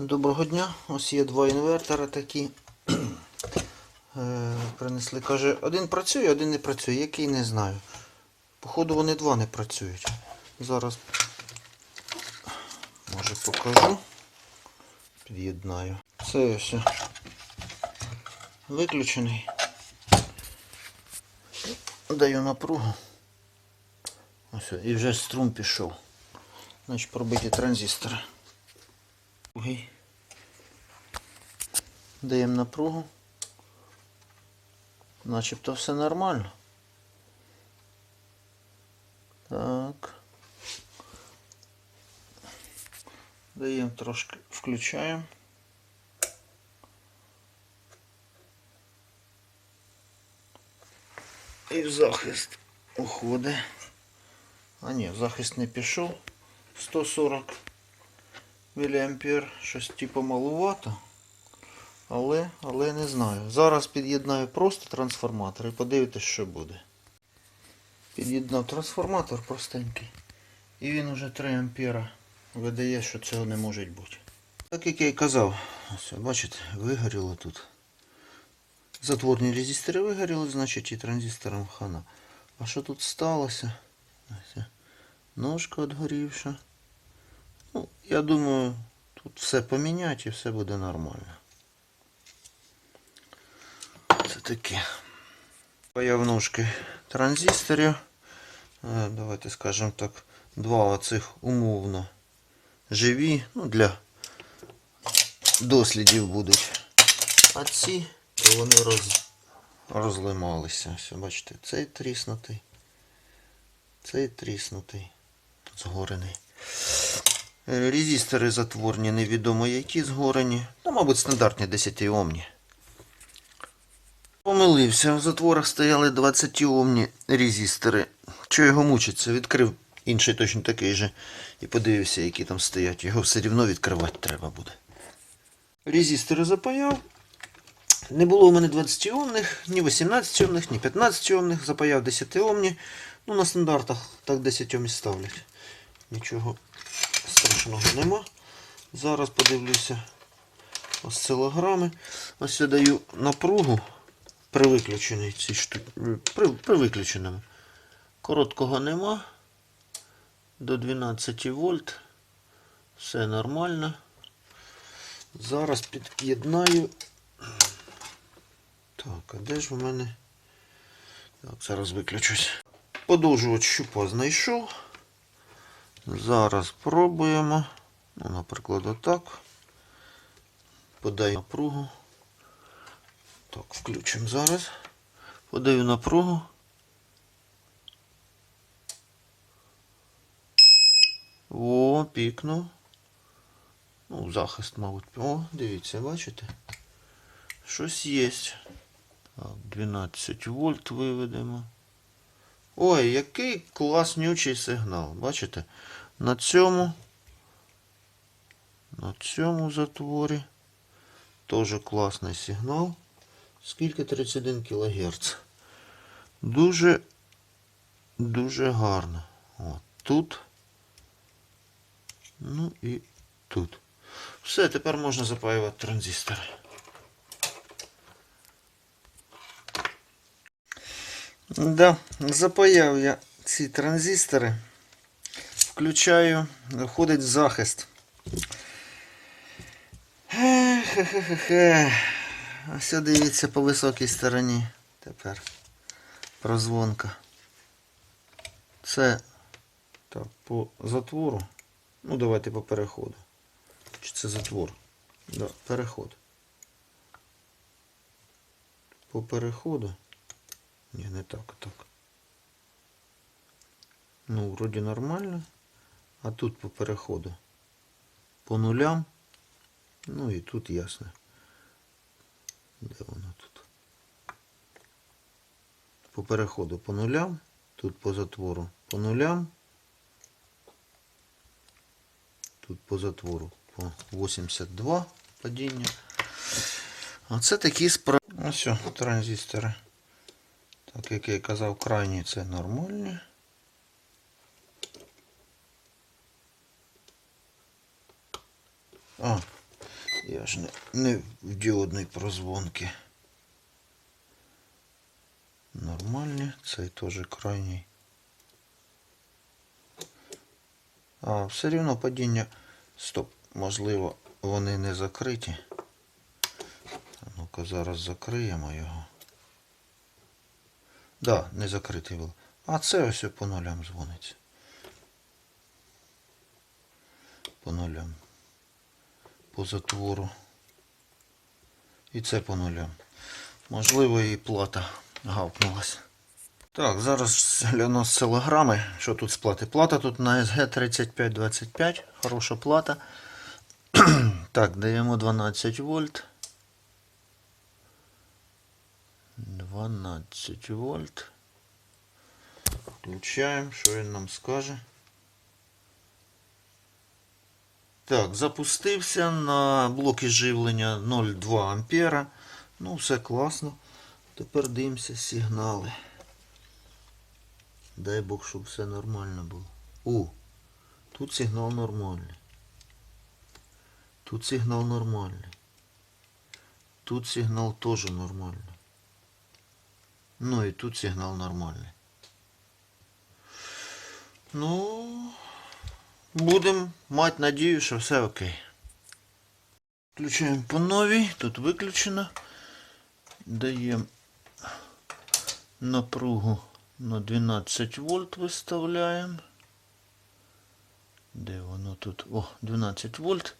Доброго дня. Ось є два інвертора такі. Е, Принесли, каже, один працює, один не працює. Який не знаю. Походу вони два не працюють. Зараз може покажу. Під'єднаю. Це ось виключений. Даю напругу. Ось, і вже струм пішов. Значить пробиті транзистори. Другий. Даємо напругу. Начебто все нормально. Так. Даємо трошки, включаємо. І в захист уходить. А ні, в захист не пішов. 140 міліампер. Щось типу малувато. Але, але не знаю. Зараз під'єднаю просто трансформатор і подивитись, що буде. Під'єднав трансформатор простенький. І він уже 3 ампера видає, що цього не може бути. Так як я і казав, ось, бачите, вигоріло тут. Затворні резистори вигоріли, значить і транзисторам хана. А що тут сталося? Ось, ножка відгорівша. Ну, я думаю, тут все поміняти і все буде нормально. Це таке. Появ ножки транзисторів. Е, Давайте скажемо так, два оцих умовно живі, ну для дослідів будуть. А ці, вони роз, розламалися. Все, бачите, цей тріснутий, цей тріснутий, згорений. Е, Резистори затворні, невідомо які згорені. Ну, мабуть, стандартні 10 омні. Помилився, в затворах стояли 20 омні резистори. Чого його мучиться? Відкрив інший точно такий же і подивився, які там стоять. Його все рівно відкривати треба буде. Резистори запаяв. Не було у мене 20 омних, ні 18 омних, ні 15 омних. Запаяв 10 омні. Ну, на стандартах так 10 омні ставлять. Нічого страшного нема. Зараз подивлюся осцилограми. Ось я даю напругу при виключеній цій штуці. При, при виключеному. Короткого нема. До 12 вольт. Все нормально. Зараз під'єднаю. Так, а де ж в мене? Так, зараз виключусь. Подовжувач щупа знайшов. Зараз пробуємо. Ну, наприклад, отак. Подаю напругу. Так, включимо зараз. Подаю напругу. О, пікнув. Ну, захист, мабуть. О, дивіться, бачите? Щось є. Так, 12 вольт виведемо. Ой, який класнючий сигнал. Бачите? На цьому. На цьому затворі. Теж класний сигнал. Скільки 31 кГц. Дуже, дуже гарно. От тут. Ну і тут. Все, тепер можна запаювати транзистор. Да, запаяв я ці транзистори. Включаю, входить в захист. Хе-хе-хе. Ось дивіться по високій стороні. Тепер прозвонка. Це так, по затвору. Ну, давайте по переходу. Чи це затвор? Да, переход. По переходу. Ні, не так, а так. Ну, вроді нормально. А тут по переходу. По нулям. Ну і тут ясно. Де воно тут? По переходу по нулям. Тут по затвору по нулям. Тут по затвору по 82 падіння. А це такі справи. Ось, транзистори. Так як я і казав, крайні це нормальні. А, Я ж не, не в діодної прозвонки. Нормальні, цей теж крайній. А, все рівно падіння. Стоп, можливо, вони не закриті. Ну-ка, зараз закриємо його. Да, не закритий був. А це ось по нулям дзвониться. По нулям. По затвору. І це по нулям. Можливо, і плата гавкнулась. Так, зараз гляну з телеграми, що тут з плати. Плата тут на SG 3525, хороша плата. так, даємо 12 вольт. 12 вольт. Включаємо, що він нам скаже. Так, запустився на блокі живлення 0,2 ампера. Ну, все класно. Тепер дивимося сигнали. Дай Бог, щоб все нормально було. О, тут сигнал нормальний. Тут сигнал нормальний. Тут сигнал теж нормальний. Ну і тут сигнал нормальний. Ну, будемо мати надію, що все окей. Включаємо по новій. Тут виключено. Даємо напругу на 12 вольт виставляємо. Де воно тут? О, 12 вольт.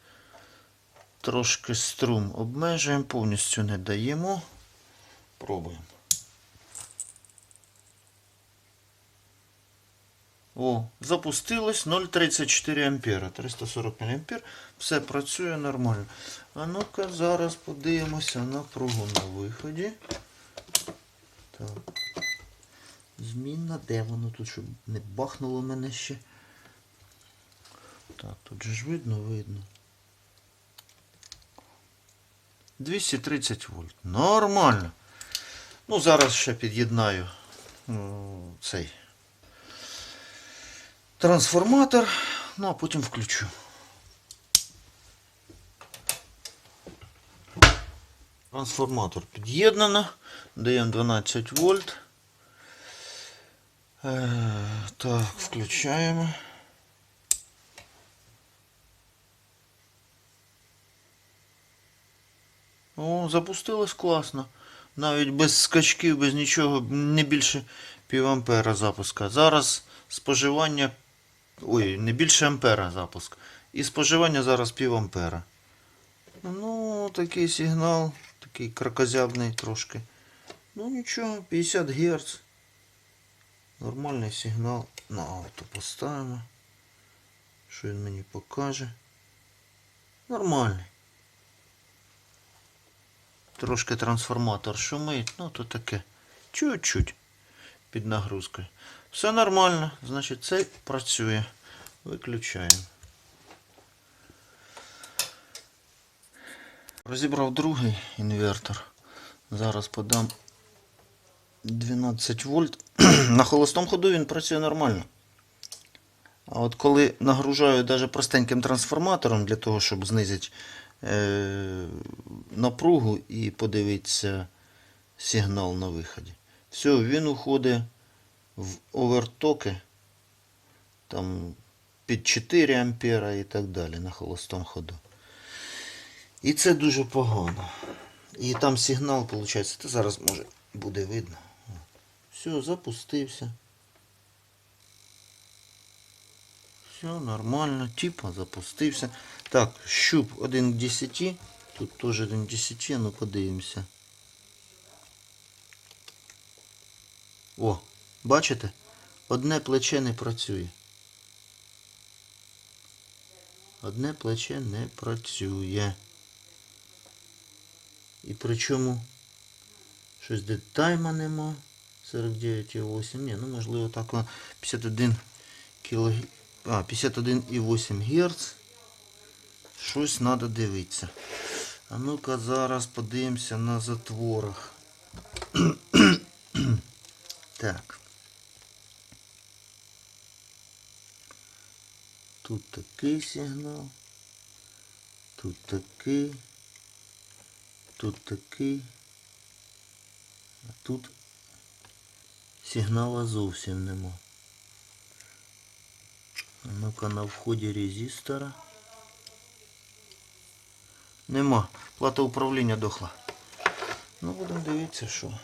Трошки струм обмежуємо, повністю не даємо. Пробуємо. О, запустилось 0,34 ампера, 340 ампер. Все працює нормально. А ну-ка зараз подивимося напругу на виході. Так. Змінна, де воно тут, щоб не бахнуло мене ще. Так, тут же ж видно, видно. 230 вольт. Нормально. Ну, зараз ще під'єднаю ну, цей трансформатор, ну а потім включу. Трансформатор під'єднано. Даємо 12 вольт. Е, так, включаємо. О, запустилось класно. Навіть без скачків, без нічого, не більше пів ампера запуска. Зараз споживання. Ой, не більше ампера запуск. І споживання зараз пів ампера. Ну, такий сигнал, такий кракозябний трошки. Ну нічого, 50 Гц. Нормальний сигнал. На авто поставимо. Що він мені покаже? Нормальний. Трошки трансформатор шумить, ну то таке. Чуть-чуть під нагрузкою. Все нормально, значить це працює. Виключаємо. Розібрав другий інвертор. Зараз подам 12 вольт. На холостому ходу він працює нормально. А от коли нагружаю навіть простеньким трансформатором для того, щоб знизити е, напругу і подивитися сигнал на виході. Все, він уходить в овертоки там під 4 ампера і так далі на холостому ходу. І це дуже погано. І там сигнал, виходить, це зараз може буде видно. Все, запустився. Все нормально, типа запустився. Так, щуп 1 к 10. Тут теж 1 к 10, ну подивимося. О, бачите? Одне плече не працює. Одне плече не працює. І причому щось де тайма нема. 49,8. Ні, ну можливо так 51 кг. А, 51,8 Гц. Щось треба дивитися. А ну-ка зараз подивимося на затворах. так. Тут такий сигнал. Тут такий. Тут такий. А тут сигнала зовсім нема. Ну-ка на вході резистора. Нема. Плата управління дохла. Ну будемо дивитися, що.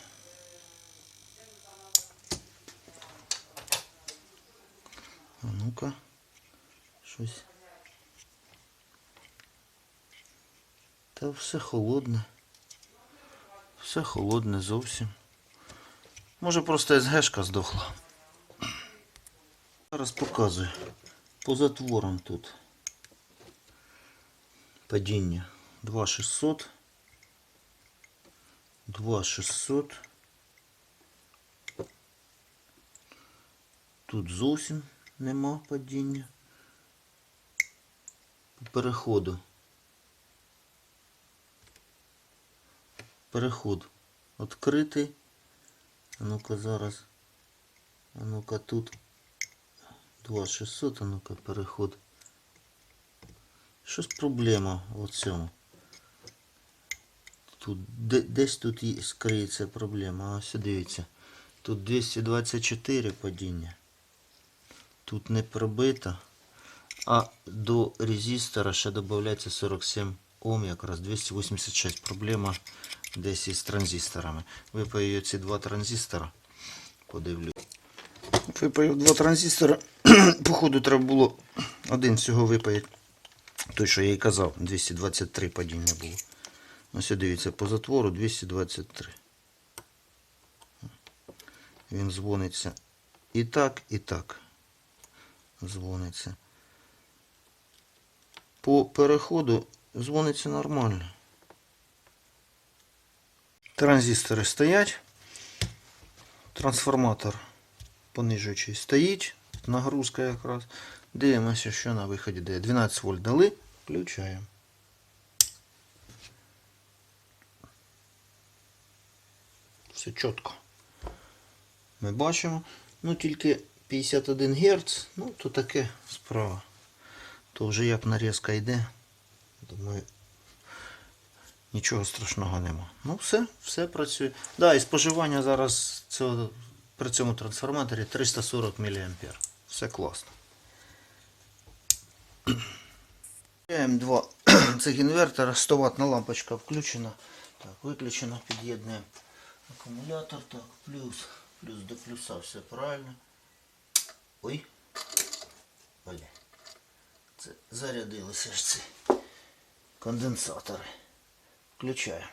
А ну-ка. Щось. Та все холодне. Все холодне зовсім. Може просто СГшка здохла. Зараз показую. По затворам тут. Падіння 2600. 2600. Тут зовсім нема падіння. Переходу. Переход відкритий. Ну-ка зараз. Ну-ка тут 2600, а ну-ка переход. Щось проблема в цьому. Тут де- десь тут і скриється проблема. А ось дивіться. Тут 224 падіння. Тут не пробито. А до резистора ще додається 47 Ом, якраз 286. Проблема десь із транзисторами. Випаю ці два транзистора. Подивлю. Випаю два транзистора. Походу треба було один всього випаяти. Той, що я і казав, 223 падіння було. Ось дивіться, по затвору 223. Він дзвониться і так, і так. Дзвониться. По переходу дзвониться нормально. Транзистори стоять. Трансформатор понижуючий стоїть. Нагрузка якраз. Дивимося, що на виході дає. 12 вольт дали. Включаємо. Все чітко. Ми бачимо. Ну тільки 51 Гц. Ну, то таке справа. То вже як нарізка йде. Думаю, нічого страшного нема. Ну все, все працює. Да, і споживання зараз цього, при цьому трансформаторі 340 мА. Все класно. М2 цих інвертора 100 ватна лампочка включена. Так, виключена, під'єднуємо акумулятор. Так, плюс, плюс до плюса все правильно. Ой. Оля. Це зарядилися ж ці конденсатори. Включаємо.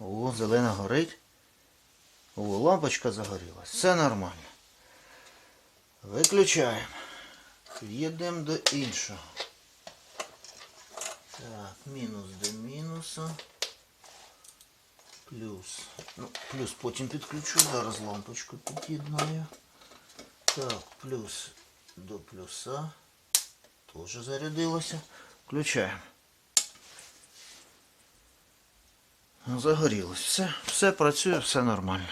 О, зелена горить. О, лампочка загорілась. Все нормально. Виключаємо. Їдемо до іншого. Так, мінус до мінуса. Плюс. Ну, плюс потім підключу. Зараз лампочку під'єднаю. Так, плюс до плюса. Тоже зарядилося. Включаємо. Загорілось. Все, все працює, все нормально.